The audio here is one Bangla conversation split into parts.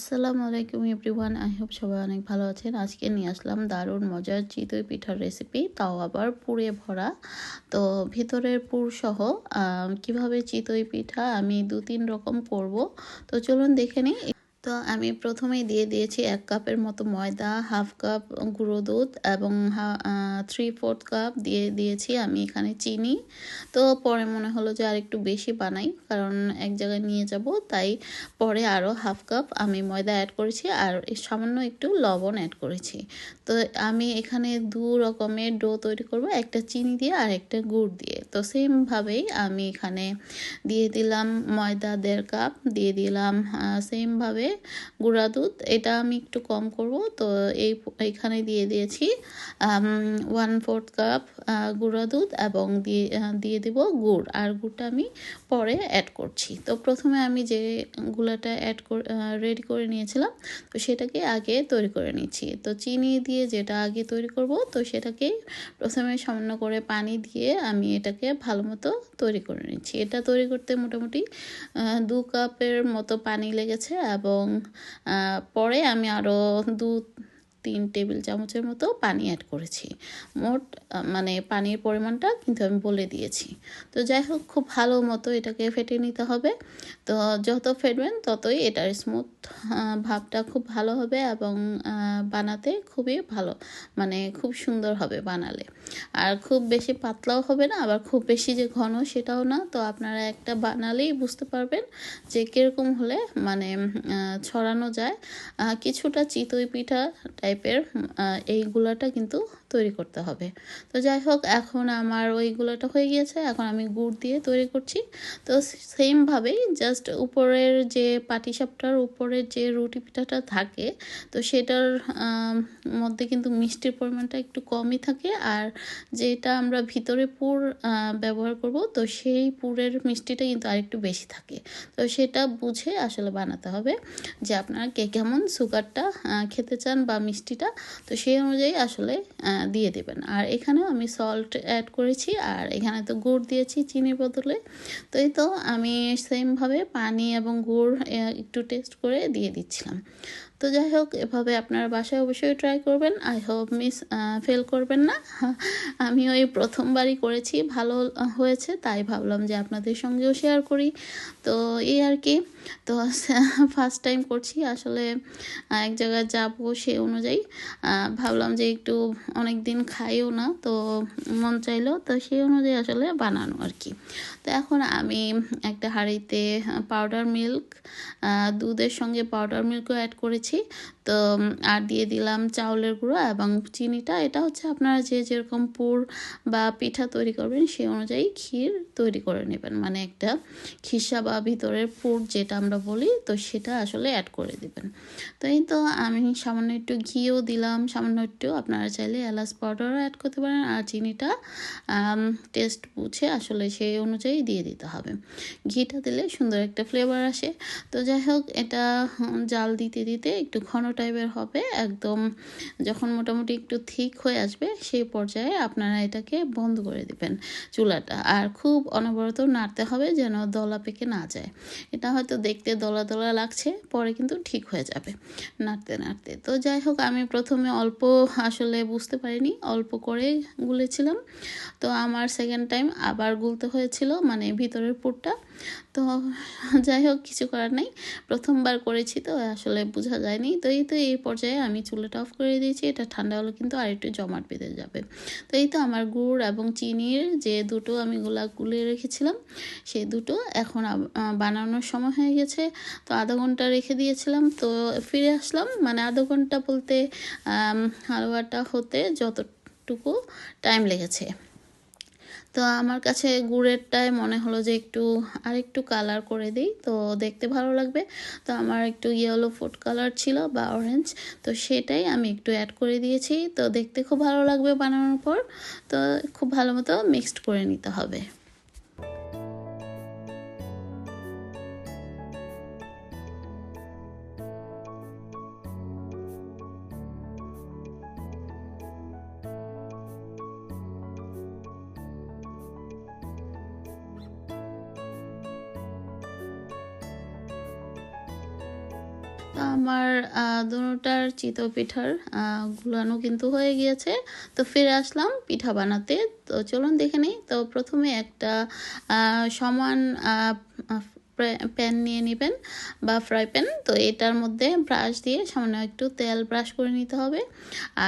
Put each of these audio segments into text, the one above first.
আসসালামু আলাইকুম এভরিওয়ান, আই হোপ সবাই অনেক ভালো আছেন। আজকে নিয়ে আসলাম দারুণ মজার চিতই পিঠার রেসিপি, তাও আবার পুড়ে ভরা। তো ভিতরের পুর সহ কীভাবে চিতই পিঠা আমি দু তিন রকম করব। তো চলুন দেখে নিই। তো আমি প্রথমেই দিয়ে দিয়েছি এক কাপের মতো ময়দা, হাফ কাপ গুঁড়ো দুধ এবং থ্রি ফোর্থ কাপ দিয়ে দিয়েছি আমি এখানে চিনি। তো পরে মনে হলো যে আর একটু বেশি বানাই, কারণ এক জায়গায় নিয়ে যাব, তাই পরে আরও হাফ কাপ আমি ময়দা অ্যাড করেছি আর সামান্য একটু লবণ অ্যাড করেছি। তো আমি এখানে দু রকমের ডো তৈরি করব, একটা চিনি দিয়ে আর একটা গুড় দিয়ে। তো সেমভাবেই আমি এখানে দিয়ে দিলাম ময়দা দেড় কাপ দিয়ে দিলাম সেমভাবে গুঁড়া দুধ, এটা আমি একটু কম করব। তো এই এখানে দিয়ে দিয়েছি ওয়ান ফোর্থ কাপ গুঁড়া দুধ এবং দিয়ে দিয়ে দিব গুড়। আর গুড়টা আমি পরে অ্যাড করছি। তো প্রথমে আমি যে গুলাটা অ্যাড করে রেডি করে নিয়েছিলাম, তো সেটাকে আগে তৈরি করে নিচ্ছি। তো চিনি দিয়ে যেটা আগে তৈরি করব, তো সেটাকে প্রথমে সামান্য করে পানি দিয়ে আমি এটাকে ভালো মতো তৈরি করে নিচ্ছি। এটা তৈরি করতে মোটামুটি দু কাপের মতো পানি লেগেছে এবং পরে আমি আরও দু তিন টেবিল চামচের মতো পানি অ্যাড করেছি। মোট মানে পানির পরিমাণটা কিন্তু আমি বলে দিয়েছি। তো যাই হোক, খুব ভালো মতো এটাকে ফেটে নিতে হবে। তো যত ফেটবেন ততই এটার স্মুথ ভাবটা খুব ভালো হবে এবং বানাতে খুবই ভালো মানে খুব সুন্দর হবে বানালে। আর খুব বেশি পাতলাও হবে না, আবার খুব বেশি যে ঘন সেটাও না। তো আপনারা একটা বানালেই বুঝতে পারবেন যে কীরকম হলে মানে ছড়ানো যায়। কিছুটা চিতই পিঠা টাইপের এইগুলাটা কিন্তু তৈরি করতে হবে। তো যাই হোক এখন আমার ওইগুলোটা হয়ে গিয়েছে। এখন আমি গুড় দিয়ে তৈরি করছি। তো সেমভাবেই জাস্ট উপরের যে পাটিসাপটার উপরের যে রুটি পিঠাটা থাকে, তো সেটার মধ্যে কিন্তু মিষ্টির পরিমাণটা একটু কমই থাকে। আর যেটা আমরা ভিতরে পুর ব্যবহার করব, তো সেই পুরের মিষ্টিটা কিন্তু আরেকটু বেশি থাকে। তো সেটা বুঝে আসলে বানাতে হবে যে আপনারা কে কেমন সুগারটা খেতে চান বা মিষ্টিটা। তো সেই অনুযায়ী আসলে দিয়ে দেবেন। আর এখানেও আমি সল্ট অ্যাড করেছি, আর এখানে তো গুড় দিয়েছি চিনির বদলে। তো এই তো আমি সেমভাবে পানি এবং গুড় একটু টেস্ট করে দিয়ে দিচ্ছিলাম। তো যাই হোক, এভাবে আপনারা বাসায় অবশ্যই ট্রাই করবেন। আই হোপ মিস ফেল করবেন না। আমি ওই প্রথমবারই করেছি, ভালো হয়েছে, তাই ভাবলাম যে আপনাদের সঙ্গেও শেয়ার করি। তো এই আর কি। তো ফার্স্ট টাইম করছি, আসলে এক জায়গায় যাব সে অনুযায়ী। ভাবলাম যে একটু অনেক দিন খাইও না, তো মন চাইলো, তো সেই অনুযায়ী আসলে বানানো আর কি। তো এখন আমি একটা হাঁড়িতে পাউডার মিল্ক দুধের সঙ্গে পাউডার মিল্কও অ্যাড করেছি। আছে তো আর দিয়ে দিলাম চাউলের গুঁড়ো এবং চিনিটা। এটা হচ্ছে আপনারা যে যেরকম পুর বা পিঠা তৈরি করবেন সেই অনুযায়ী ক্ষীর তৈরি করে নেবেন। মানে একটা খিসা বা ভিতরের পুর যেটা আমরা বলি, তো সেটা আসলে অ্যাড করে দেবেন। তো এই তো আমি সামান্য একটু ঘিও দিলাম। সামান্য একটু আপনারা চাইলে এলাচ পাউডারও অ্যাড করতে পারেন আর চিনিটা টেস্ট বুঝে আসলে সেই অনুযায়ী দিয়ে দিতে হবে। ঘিটা দিলে সুন্দর একটা ফ্লেভার আসে। তো যাই হোক, এটা জাল দিতে দিতে একটু ঘন টাইপের হবে। একদম যখন মোটামুটি একটু থিক হয়ে আসবে, সেই পর্যায়ে আপনারা এটাকে বন্ধ করে দিবেন চুলাটা। আর খুব অনবরত নাড়তে হবে যেন দলা পেকে না যায়। এটা হয়তো দেখতে দলা দলা লাগছে, পরে কিন্তু ঠিক হয়ে যাবে নাড়তে নাড়তে। তো যাই হোক, আমি প্রথমে অল্প, আসলে বুঝতে পারিনি, অল্প করে গুলেছিলাম। তো আমার সেকেন্ড টাইম আবার গুলতে হয়েছিল মানে ভিতরের পুরটা। তো যাই হোক, কিছু করার নেই। প্রথমবার করেছি তো, আসলে বোঝা যায়নি। তো এই তো এই পর্যায়ে আমি চুলাটা অফ করে দিয়েছি, এটা ঠান্ডা হলে কিন্তু আর একটু জমাট বেঁধে যাবে। তো এই তো আমার গুড় এবং চিনির যে দুটো আমি গোলা গুলে রেখেছিলাম, সেই দুটো এখন বানানোর সময় হয়ে গেছে। তো আধা ঘণ্টা রেখে দিয়েছিলাম, তো ফিরে আসলাম। মানে আধা ঘণ্টা বলতে হালুয়াটা হতে যতটুকু টাইম লেগেছে। তো আমার কাছে গুড়েরটায় মনে হলো যে একটু আর একটু কালার করে দিই, তো দেখতে ভালো লাগবে। তো আমার একটু ইয়েলো ফুড কালার ছিল বা অরেঞ্জ তো সেটাই আমি একটু অ্যাড করে দিয়েছি। তো দেখতে খুব ভালো লাগবে বানানোর পর, তো খুব ভালো মতো মিক্সড করে নিতে হবে। আমার দুটার চিতো পিঠার গুলানো কিন্তু হয়ে গিয়েছে। তো ফিরে আসলাম পিঠা বানাতে। তো চলুন দেখে নিই। তো প্রথমে একটা সমান প্যান নিয়ে নেবেন বা ফ্রাই প্যান তো এটার মধ্যে ব্রাশ দিয়ে সামান্য একটু তেল ব্রাশ করে নিতে হবে।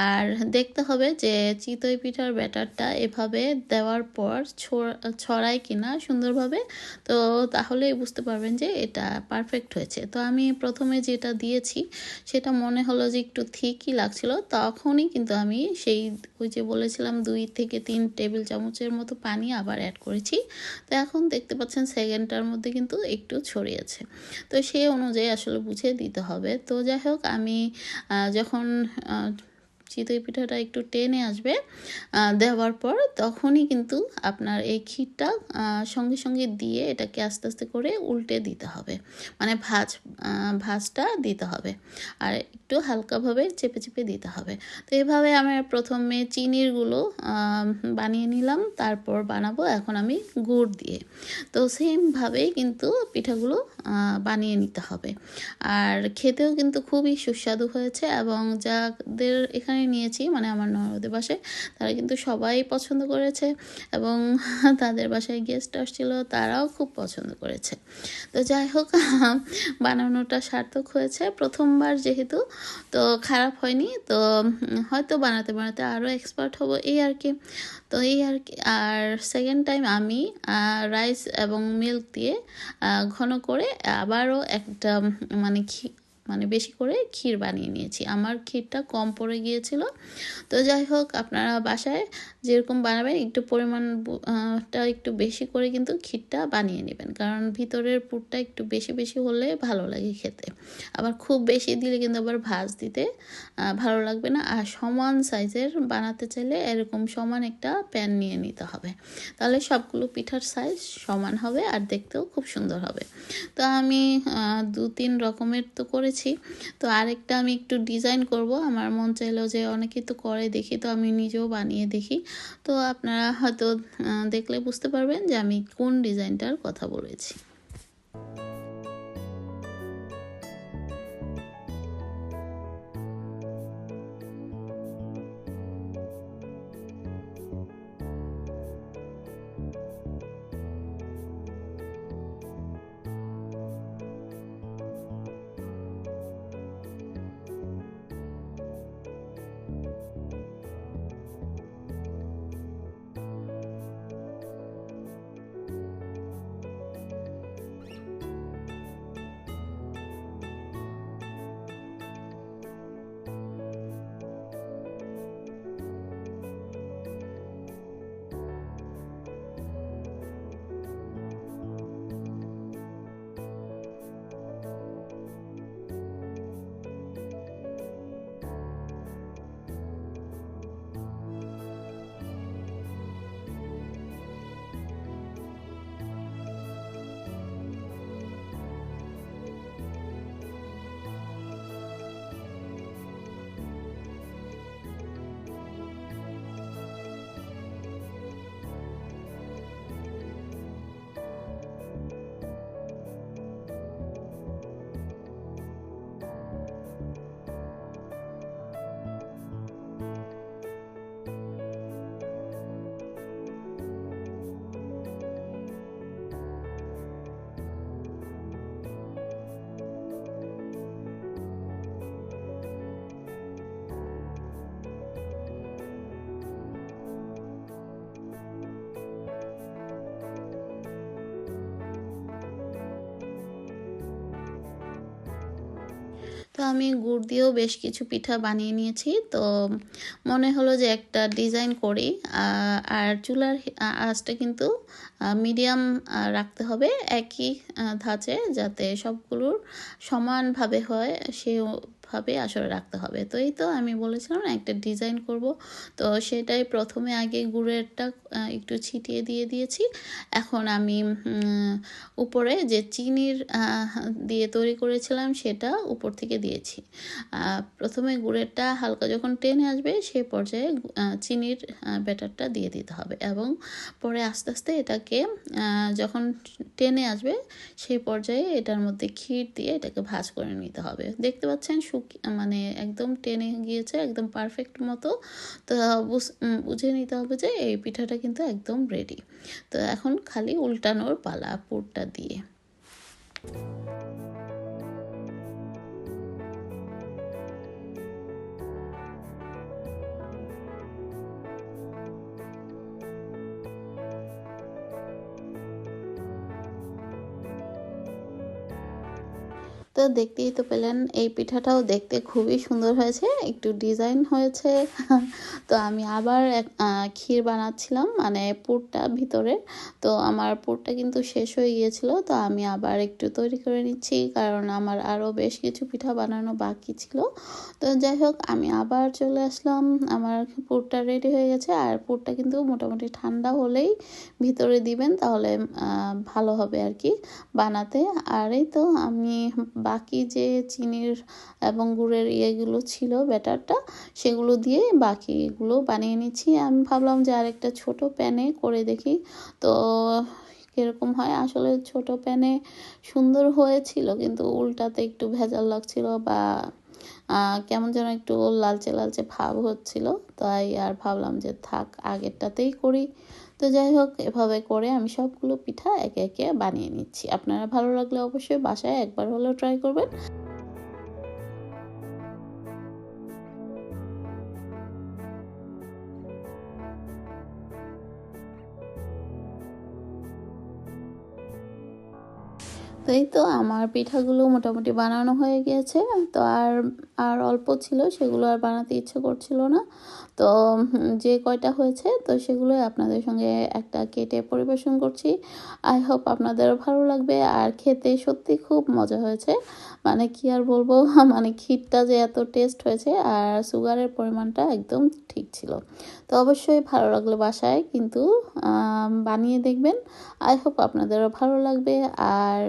আর দেখতে হবে যে চিতই পিঠার ব্যাটারটা এভাবে দেওয়ার পর ছড়ায় কিনা সুন্দরভাবে। তো তাহলেই বুঝতে পারবেন যে এটা পারফেক্ট হয়েছে। তো আমি প্রথমে যেটা দিয়েছি, সেটা মনে হলো যে একটু থিকই লাগছিল। তখনই কিন্তু আমি সেই ওই যে বলেছিলাম দুই থেকে তিন টেবিল চামচের মতো পানি আবার অ্যাড করেছি। তো এখন দেখতে পাচ্ছেন সেকেন্ডটার মধ্যে কিন্তু একটু ছড়িয়েছে। তো সেই অনুযায়ী আসলে বুঝিয়ে দিতে হবে। তো যাই হোক আমি যখন চিতই পিঠাটা একটু টেনে আসবে দেওয়ার পর তখনই কিন্তু আপনার এই ক্ষীরটা সঙ্গে সঙ্গে দিয়ে এটাকে আস্তে আস্তে করে উল্টে দিতে হবে। মানে ভাজ ভাজটা দিতে হবে। আর একটু হালকাভাবে চেপে চেপে দিতে হবে। তো এভাবে আমি প্রথমে চিনিরগুলো বানিয়ে নিলাম, তারপর বানাবো। এখন আমি গুড় দিয়ে। তো সেমভাবেই কিন্তু পিঠাগুলো বানিয়ে নিতে হবে। আর খেতেও কিন্তু খুবই সুস্বাদু হয়েছে এবং যাদের এখানে নিয়েছি মানে আমার ননদের বাসায়। তারা কিন্তু সবাই পছন্দ করেছে এবং তাদের বাসায় গেস্ট আসছিল তারাও খুব পছন্দ করেছে। তো যাই হোক, বানানোটা সার্থক হয়েছে। প্রথমবার যেহেতু, তো খারাপ হয়নি। তো হয়তো বানাতে বানাতে আরও এক্সপার্ট হব এই আর কি। তো এই আর কি, আর সেকেন্ড টাইম আমি রাইস এবং মিল্ক দিয়ে ঘন করে আবারও একটা মানে মানে বেশি করে ক্ষীর বানিয়ে নিয়েছি। আমার ক্ষীরটা কম পড়ে গিয়েছিল। তো যাই হোক, আপনারা বাসায় যেরকম বানাবেন, একটু পরিমাণ টা একটু বেশি করে কিন্তু ক্ষীরটা বানিয়ে নেবেন। কারণ ভিতরের পুরটা একটু বেশি বেশি হলে ভালো লাগে খেতে। আবার খুব বেশি দিলে কিন্তু আবার ভাজ দিতে ভালো লাগবে না। আর সমান সাইজের বানাতে চাইলে এরকম সমান একটা প্যান নিয়ে নিতে হবে। তাহলে সবগুলো পিঠার সাইজ সমান হবে আর দেখতেও খুব সুন্দর হবে। তো আমি দু তিন রকমের তো করেছি। তো আরেকটা আমি একটু ডিজাইন করব। আমার মন চাইলো যে অনেকে তো করে, দেখি তো আমি নিজেও বানিয়ে দেখি। তো আপনারা হয়তো দেখলে বুঝতে পারবেন যে আমি কোন ডিজাইনটার কথা বলেছি। আমি গুড় দিয়েও বেশ কিছু পিঠা বানিয়ে নিয়েছি। তো মনে হলো যে একটা ডিজাইন করি আর চুলার আঁচটা কিন্তু মিডিয়াম রাখতে হবে একই ধাঁচে যাতে সবগুলোর সমানভাবে হয় সেই এইভাবে আসলে রাখতে হবে। তো এই তো আমি বলেছিলাম না, একটা ডিজাইন করব। তো সেটাই প্রথমে আগে গুড়েরটা একটু ছিটিয়ে দিয়ে দিয়েছি। এখন আমি উপরে যে চিনির দিয়ে তৈরি করেছিলাম সেটা উপর থেকে দিয়েছি। প্রথমে গুড়েরটা হালকা যখন টেনে আসবে সেই পর্যায়ে চিনির ব্যাটারটা দিয়ে দিতে হবে এবং পরে আস্তে আস্তে এটাকে যখন টেনে আসবে সেই পর্যায়ে এটার মধ্যে ক্ষীর দিয়ে এটাকে ভাজ করে নিতে হবে। দেখতে পাচ্ছেন মানে একদম টেনে গিয়েছে, একদম পারফেক্ট মতো। তো বুঝ- নিতে হবে যে এই পিঠাটা কিন্তু একদম রেডি তো এখন খালি উল্টানোর পালা পুরটা দিয়ে। তো দেখতেই তো পেলেন, এই পিঠাটাও দেখতে খুবই সুন্দর হয়েছে, একটু ডিজাইন হয়েছে। তো আমি আবার ক্ষীর বানাচ্ছিলাম মানে পুরটা ভিতরে। তো আমার পুরটা কিন্তু শেষ হয়ে গিয়েছিল, তো আমি আবার একটু তৈরি করে নিচ্ছি, কারণ আমার আরও বেশ কিছু পিঠা বানানো বাকি ছিল। তো যাই হোক, আমি আবার চলে আসলাম, আমার পুরটা রেডি হয়ে গেছে, আর পুরটা কিন্তু মোটামুটি ঠান্ডা হলেই ভিতরে দিবেন, তাহলে ভালো হবে আর কি বানাতে। আর এই তো আমি বাকি যে চিনির এবং গুড়ের ইয়েগুলো ছিল ব্যাটারটা, সেগুলো দিয়ে বাকিগুলো বানিয়ে নিচ্ছি। আমি ভাবলাম যে আরেকটা ছোট প্যানে করে দেখি। তো কীরকম হয়? আসলে ছোট প্যানে সুন্দর হয়েছিল, কিন্তু উল্টাতে একটু ভেজাল লাগছিল বা কেমন যেন একটু লালচে লালচে ভাব হচ্ছিল। তাই আর ভাবলাম যে থাক, আগেরটাতেই করি। তো যাই হোক, এভাবে করে আমি সবগুলো পিঠা একে একে বানিয়ে নিচ্ছি। আপনারা ভালো লাগলে অবশ্যই বাসায় একবার হলেও ট্রাই করবেন। তো এই তো আমার পিঠাগুলো মোটামুটি বানানো হয়ে গিয়েছে। তো আর আর অল্প ছিল, সেগুলো আর বানাতে ইচ্ছে করছিল না। তো যে কয়টা হয়েছে, তো সেগুলো আপনাদের সঙ্গে একটা কেটে পরিবেশন করছি। আই হোপ আপনাদেরও ভালো লাগবে। আর খেতে সত্যি খুব মজা হয়েছে। মানে কি আর বলব? মানে ক্ষীরটা যে এত টেস্ট হয়েছে আর সুগারের পরিমাণটা একদম ঠিক ছিল। তো অবশ্যই ভালো লাগল বাসায় কিন্তু বানিয়ে দেখবেন। আই হোপ আপনাদেরও ভালো লাগবে। আর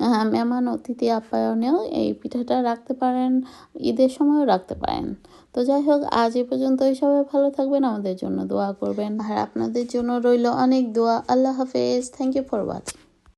আহ, মেহমান অতিথি আপ্যায়নেও এই পিঠাটা রাখতে পারেন ঈদের সময়ও রাখতে পারেন। তো যাই হোক আজ এ পর্যন্তই। সবাই ভালো থাকবেন আমাদের জন্য দোয়া করবেন। আর আপনাদের জন্য রইল অনেক দোয়া। আল্লাহ হাফেজ। Thank you for watching